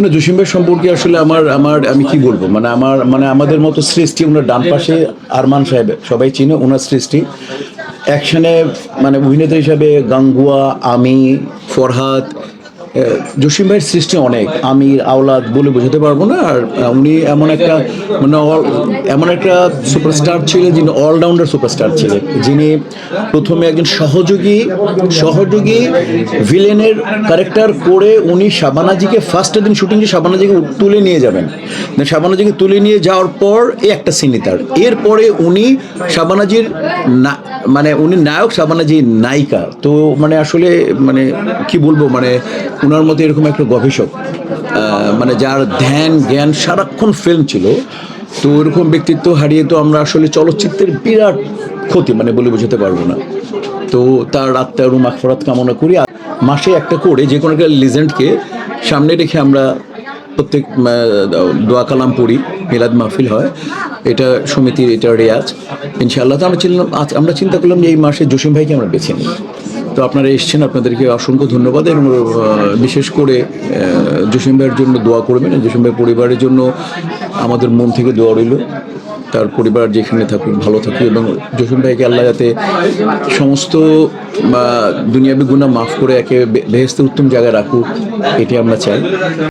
মানে জসিম ভাই সম্পর্কে আসলে আমার আমার আমি কি বলব? মানে আমার মানে আমাদের মতো সৃষ্টি ওনার ডান পাশে আরমান সাহেব সবাই চিনে ওনার সৃষ্টি। অ্যাকশনে মানে অভিনেতা হিসাবে গাঙ্গুয়া আমি ফরহাদ জসিম ভাইয়ের সৃষ্টি অনেক। আমি আওলাদ বলে বোঝাতে পারব না। আর উনি এমন একটা মানে all- এমন একটা সুপারস্টার ছিলেন যিনি অলরাউন্ডার সুপারস্টার ছিলেন। যিনি প্রথমে একজন সহযোগী সহযোগী ভিলেনের ক্যারেক্টার করে উনি শাবানাজিকে ফার্স্টের দিন শুটিংয়ে শাবানাজিকে তুলে নিয়ে যাবেন। শাবানাজিকে তুলে নিয়ে যাওয়ার পর এই একটা সিনে তার। এরপরে উনি শাবানাজির না মানে উনি নায়ক শাবানাজি নায়িকা, তো মানে আসলে মানে কি বলব মানে ওনার মধ্যে এরকম একটা গবেষক মানে যার ধ্যান, জ্ঞান সারাক্ষণ ফিল্ম ছিল, তো ওরকম ব্যক্তিত্ব হারিয়ে তো আমরা আসলে চলচ্চিত্রের বিরাট ক্ষতি মানে বলে বোঝাতে পারব না। তো তার আত্মার মাগফরাত কামনা করি মাসে একটা করে যে কোনো একটা লিজেন্ডকে সামনে রেখে আমরা প্রত্যেক দোয়া কালাম পড়ি, মিলাদ মাহফিল হয়। এটা সমিতির, এটা রেয়াজ। ইনশাআল্লাহ তো আমরা আজ আমরা চিন্তা করলাম যে এই মাসে জসিম ভাইকে আমরা বেছে নিই। তো আপনারা এসছেন, আপনাদেরকে অসংখ্য ধন্যবাদ এবং বিশেষ করে জসিম ভাইয়ের জন্য দোয়া করবেন। জসিম ভাইয়ের পরিবারের জন্য আমাদের মন থেকে দোয়া রইল। তার পরিবার যেখানে থাকুক, ভালো থাকুক এবং জসিম ভাইকে আল্লাহ যাতে সমস্ত দুনিয়াবি গুণা মাফ করে, একে বেহেস্তে উত্তম জায়গায় রাখুক, এটি আমরা চাই।